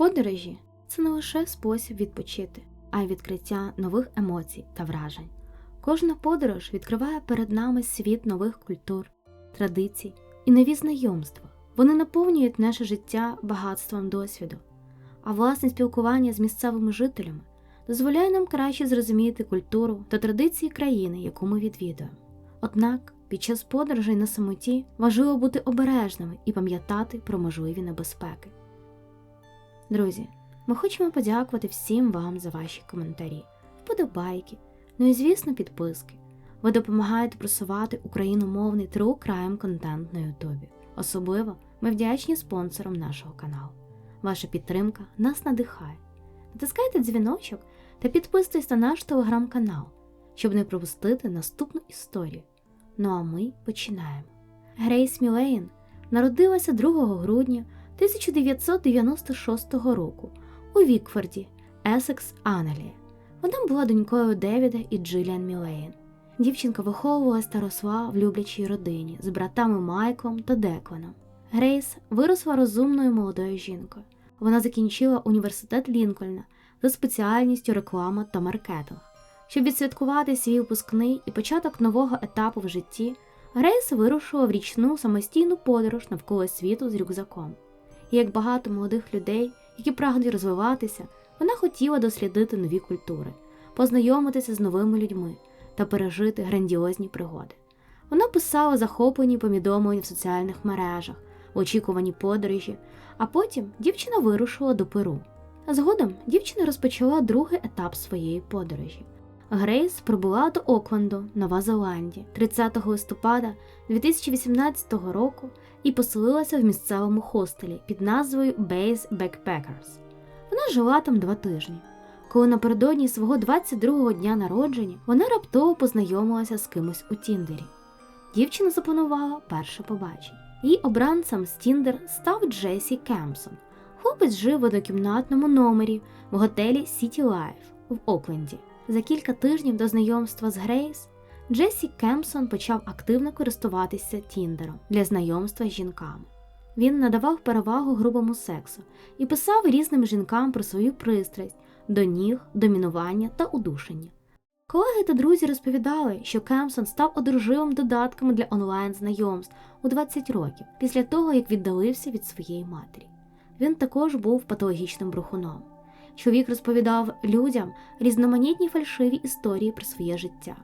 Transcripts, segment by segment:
Подорожі це не лише спосіб відпочити, а й відкриття нових емоцій та вражень. Кожна подорож відкриває перед нами світ нових культур, традицій і нові знайомства. Вони наповнюють наше життя багатством досвіду, а власне спілкування з місцевими жителями дозволяє нам краще зрозуміти культуру та традиції країни, яку ми відвідуємо. Однак під час подорожей на самоті важливо бути обережними і пам'ятати про можливі небезпеки. Друзі, ми хочемо подякувати всім вам за ваші коментарі, вподобайки, ну і звісно підписки. Ви допомагаєте просувати україномовний True Crime контент на Ютубі. Особливо ми вдячні спонсорам нашого каналу. Ваша підтримка нас надихає. Натискайте дзвіночок та підписуйтесь на наш телеграм-канал, щоб не пропустити наступну історію. Ну а ми починаємо. Грейс Мілейн народилася 2 грудня 1996 року у Вікфорді, Есекс, Англія. Вона була донькою Девіда і Джиліан Мілейн. Дівчинка виховувалась та в люблячій родині з братами Майклом та Декланом. Грейс виросла розумною молодою жінкою. Вона закінчила університет Лінкольна за спеціальністю реклама та маркетинг. Щоб відсвяткувати свій випускний і початок нового етапу в житті, Грейс вирушила в річну самостійну подорож навколо світу з рюкзаком. Як багато молодих людей, які прагнуть розвиватися, вона хотіла дослідити нові культури, познайомитися з новими людьми та пережити грандіозні пригоди. Вона писала захоплені повідомлення в соціальних мережах, в очікуванні подорожі, а потім дівчина вирушила до Перу. Згодом дівчина розпочала другий етап своєї подорожі. Грейс прибула до Окленду, Нова Зеландія, 30 листопада 2018 року і поселилася в місцевому хостелі під назвою Base Backpackers. Вона жила там два тижні. Коли напередодні свого 22-го дня народження вона раптово познайомилася з кимось у Тіндері. Дівчина запланувала перше побачення. Її обранцем з Тіндер став Джесі Кемпсон. Хлопець жив в однокімнатному номері в готелі City Life в Окленді. За кілька тижнів до знайомства з Грейс Джесі Кемпсон почав активно користуватися Тіндером для знайомства з жінками. Він надавав перевагу грубому сексу і писав різним жінкам про свою пристрасть до ніг, домінування та удушення. Колеги та друзі розповідали, що Кемпсон став одруживим додатком для онлайн-знайомств у 20 років після того, як віддалився від своєї матері. Він також був патологічним брехуном. Чоловік розповідав людям різноманітні фальшиві історії про своє життя,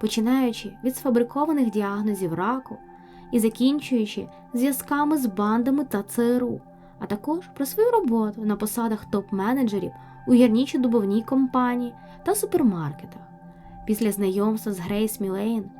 починаючи від сфабрикованих діагнозів раку і закінчуючи зв'язками з бандами та ЦРУ, а також про свою роботу на посадах топ-менеджерів у гірнічо-дубовній компанії та супермаркетах. Після знайомства з Грейс Мілейн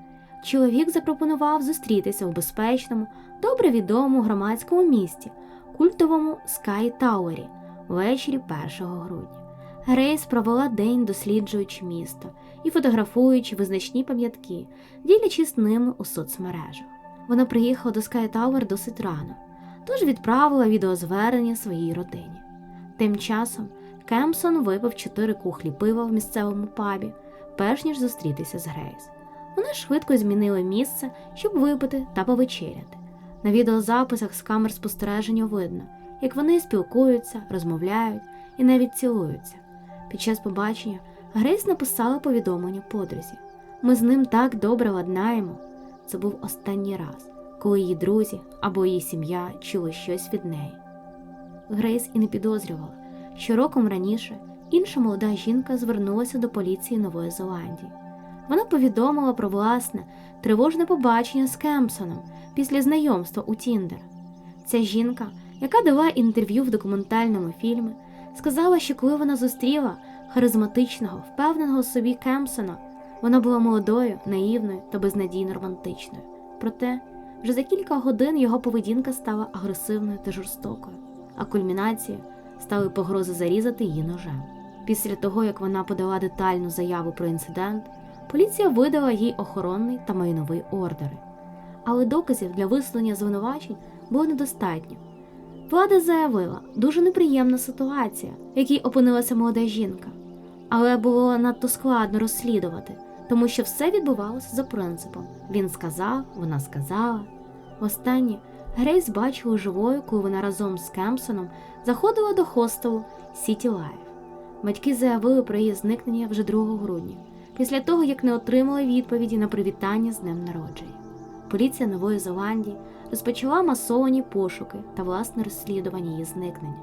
чоловік запропонував зустрітися у безпечному, добре відомому громадському місті, культовому Скай Тауері ввечері 1 грудня. Грейс провела день, досліджуючи місто і фотографуючи визначні пам'ятки, ділячись ними у соцмережах. Вона приїхала до Sky Tower досить рано, тож відправила відеозвернення своїй родині. Тим часом Кемпсон випив чотири кухлі пива в місцевому пабі, перш ніж зустрітися з Грейс. Вони швидко змінили місце, щоб випити та повечеряти. На відеозаписах з камер спостереження видно, як вони спілкуються, розмовляють і навіть цілуються. Під час побачення Грейс написала повідомлення подрузі. Ми з ним так добре ладнаємо. Це був останній раз, коли її друзі або її сім'я чули щось від неї. Грейс і не підозрювала, що роком раніше інша молода жінка звернулася до поліції Нової Зеландії. Вона повідомила про власне тривожне побачення з Кемпсоном після знайомства у Тіндер. Ця жінка, яка дала інтерв'ю в документальному фільмі, сказала, що коли вона зустріла харизматичного, впевненого собі Кемпсона, вона була молодою, наївною та безнадійно романтичною. Проте вже за кілька годин його поведінка стала агресивною та жорстокою, а кульмінацією стали погрози зарізати її ножем. Після того, як вона подала детальну заяву про інцидент, поліція видала їй охоронний та майновий ордери. Але доказів для висловлення звинувачень було недостатньо. Влада заявила, дуже неприємна ситуація, в якій опинилася молода жінка, але було надто складно розслідувати, тому що все відбувалося за принципом: він сказав, вона сказала. Востаннє Грейс бачила живою, коли вона разом з Кемпсоном заходила до хостелу City Life. Батьки заявили про її зникнення вже 2 грудня, після того як не отримали відповіді на привітання з днем народження. Поліція Нової Зеландії розпочала масовані пошуки та власне розслідування її зникнення.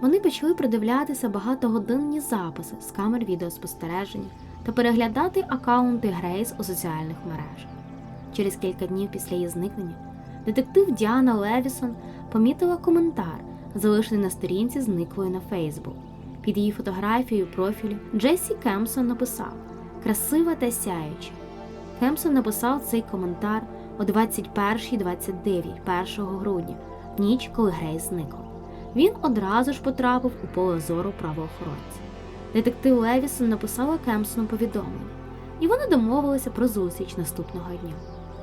Вони почали придивлятися багатогодинні записи з камер відеоспостереження та переглядати акаунти Грейс у соціальних мережах. Через кілька днів після її зникнення детектив Діана Левісон помітила коментар, залишений на сторінці зниклої на Фейсбук. Під її фотографією профілю Джесі Кемпсон написав Красива та сяюча. Кемпсон написав цей коментар о 21.29 1 грудня, в ніч, коли Грейс зникла. Він одразу ж потрапив у поле зору правоохоронців. Детектив Левісон написала Кемпсону повідомлення, і вони домовилися про зустріч наступного дня.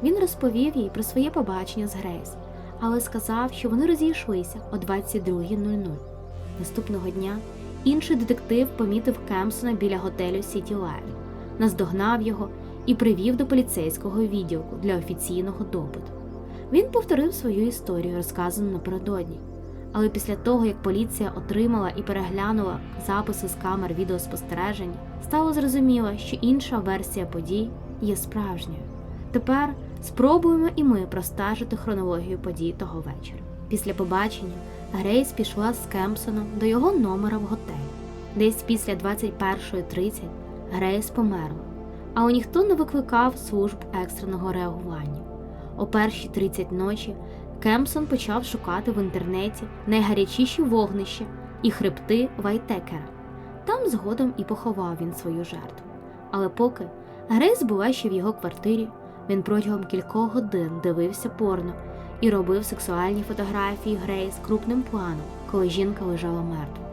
Він розповів їй про своє побачення з Грейс, але сказав, що вони розійшлися о 22.00. Наступного дня інший детектив помітив Кемпсона біля готелю Сіті Лайв, наздогнав його і привів до поліцейського відділку для офіційного допиту. Він повторив свою історію, розказану напередодні. Але після того, як поліція отримала і переглянула записи з камер відеоспостереження, стало зрозуміло, що інша версія подій є справжньою. Тепер спробуємо і ми простежити хронологію подій того вечора. Після побачення Грейс пішла з Кемпсоном до його номера в готелі. Десь після 21.30 Грейс померла, але ніхто не викликав служб екстреного реагування. О першій 30 ночі Кемпсон почав шукати в інтернеті найгарячіші вогнища і хребти Вайтекера. Там згодом і поховав він свою жертву. Але поки Грейс була ще в його квартирі, він протягом кількох годин дивився порно і робив сексуальні фотографії Грейс крупним планом, коли жінка лежала мертва.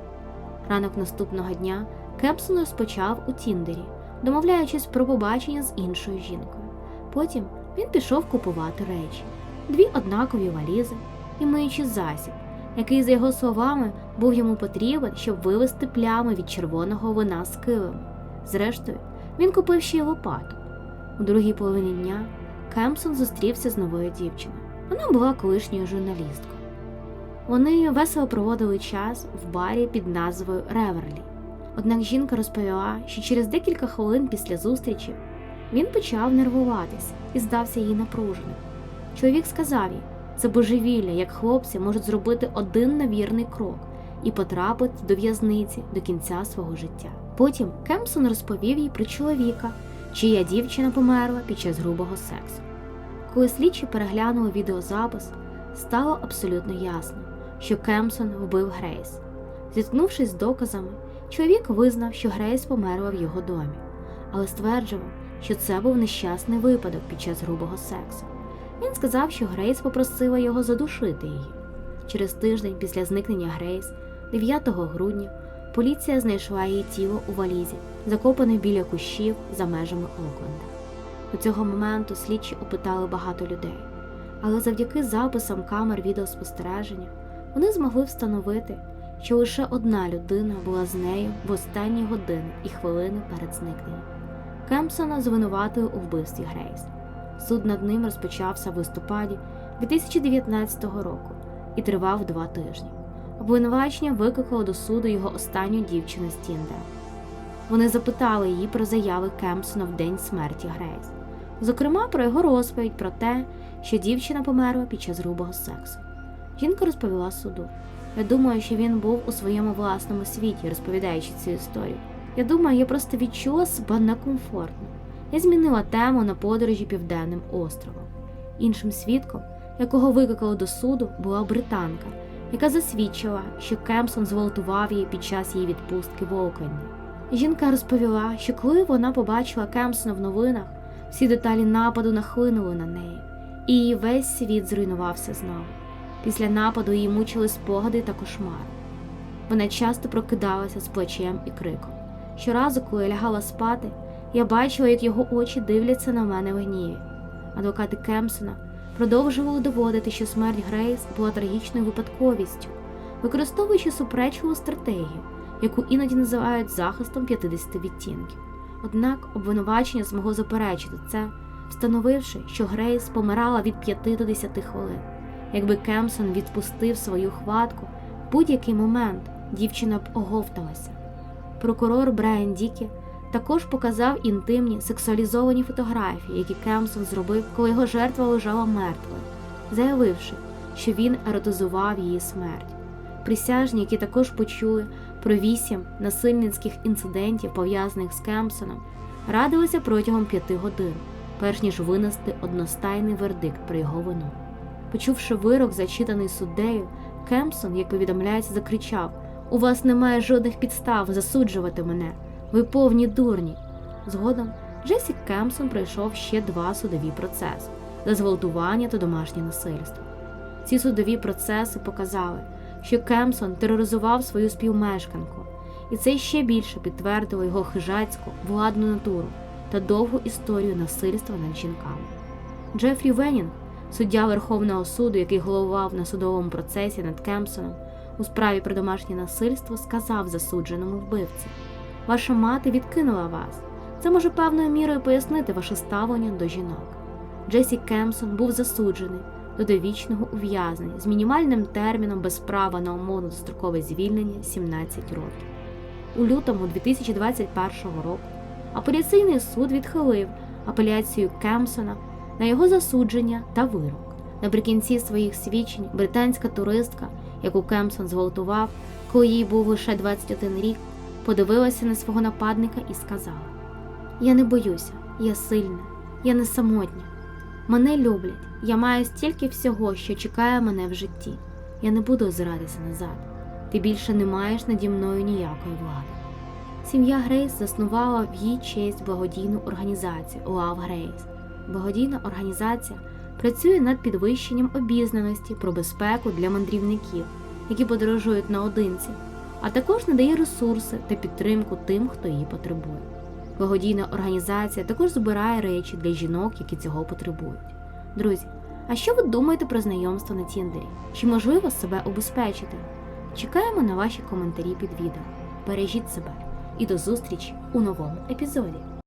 Ранок наступного дня Кемпсон розпочав у Тіндері, домовляючись про побачення з іншою жінкою. Потім він пішов купувати речі дві однакові валізи і миючий засіб, який, за його словами, був йому потрібен, щоб вивести плями від червоного вина з килим. Зрештою, він купив ще й лопату. У другій половині дня Кемпсон зустрівся з новою дівчиною. Вона була колишньою журналісткою. Вони весело проводили час в барі під назвою Реверлі. Однак жінка розповіла, що через декілька хвилин після зустрічі він почав нервуватися і здався їй напруженим. Чоловік сказав їй, це божевілля, як хлопці можуть зробити один невірний крок і потрапити до в'язниці до кінця свого життя. Потім Кемпсон розповів їй про чоловіка, чия дівчина померла під час грубого сексу. Коли слідчі переглянули відеозапис, стало абсолютно ясно, що Кемпсон вбив Грейс. Зіткнувшись з доказами, чоловік визнав, що Грейс померла в його домі, але стверджував, що це був нещасний випадок під час грубого сексу. Він сказав, що Грейс попросила його задушити її. Через тиждень після зникнення Грейс, 9 грудня, поліція знайшла її тіло у валізі, закопане біля кущів за межами Окленда. До цього моменту слідчі опитали багато людей, але завдяки записам камер відеоспостереження вони змогли встановити, що лише одна людина була з нею в останні години і хвилини перед зникненням. Кемпсона звинуватили у вбивстві Грейс. Суд над ним розпочався в листопаді 2019 року і тривав два тижні. Обвинувачення викликало до суду його останню дівчину з Тіндера. Вони запитали її про заяви Кемпсона в день смерті Грейс, зокрема про його розповідь про те, що дівчина померла під час грубого сексу. Жінка розповіла суду. Я думаю, що він був у своєму власному світі, розповідаючи цю історію. Я думаю, я просто відчула себе некомфортно. Я змінила тему на подорожі Південним островом. Іншим свідком, якого викликали до суду, була британка, яка засвідчила, що Кемпсон зґвалтував її під час її відпустки в Окленді. Жінка розповіла, що коли вона побачила Кемпсона в новинах, всі деталі нападу нахлинули на неї, і її весь світ зруйнувався знову. Після нападу її мучили спогади та кошмари. Вона часто прокидалася з плачем і криком. Щоразу, коли я лягала спати, я бачила, як його очі дивляться на мене в гніві. Адвокати Кемпсона продовжували доводити, що смерть Грейс була трагічною випадковістю, використовуючи суперечливу стратегію, яку іноді називають захистом 50 відтінків. Однак обвинувачення змогло заперечити це, встановивши, що Грейс помирала від 5 до 10 хвилин, Якби Кемсон відпустив свою хватку, в будь-який момент дівчина б оговталася. Прокурор Брайан Дікі також показав інтимні сексуалізовані фотографії, які Кемсон зробив, коли його жертва лежала мертвою, заявивши, що він еротизував її смерть. Присяжні, які також почули про вісім насильницьких інцидентів, пов'язаних з Кемпсоном, радилися протягом п'яти годин, перш ніж винести одностайний вердикт про його вину. Почувши вирок, зачитаний суддею, Кемпсон, як повідомляється, закричав: У вас немає жодних підстав засуджувати мене. Ви повні дурні. Згодом Джесі Кемпсон пройшов ще два судові процеси за зґвалтування та домашнє насильство. Ці судові процеси показали, що Кемпсон тероризував свою співмешканку, і це ще більше підтвердило його хижацьку владну натуру та довгу історію насильства над жінками. Джефрі Венінг, суддя Верховного суду, який головував на судовому процесі над Кемпсоном у справі про домашнє насильство, сказав засудженому вбивці: Ваша мати відкинула вас. Це може певною мірою пояснити ваше ставлення до жінок. Джесі Кемпсон був засуджений до довічного ув'язнення з мінімальним терміном без права на умовно дострокове звільнення 17 років. У лютому 2021 року апеляційний суд відхилив апеляцію Кемпсона на його засудження та вирок. Наприкінці своїх свідчень британська туристка, яку Кемпсон зґвалтував, коли їй був лише 21 рік, подивилася на свого нападника і сказала: Я не боюся, я сильна, я не самотня. Мене люблять, я маю стільки всього, що чекає мене в житті. Я не буду озиратися назад. Ти більше не маєш наді мною ніякої влади. Сім'я Грейс заснувала в її честь благодійну організацію Love Grace. Благодійна організація працює над підвищенням обізнаності про безпеку для мандрівників, які подорожують наодинці, а також надає ресурси та підтримку тим, хто її потребує. Благодійна організація також збирає речі для жінок, які цього потребують. Друзі, а що ви думаєте про знайомство на Тіндері? Чи можливо себе обезпечити? Чекаємо на ваші коментарі під відео. Бережіть себе і до зустрічі у новому епізоді.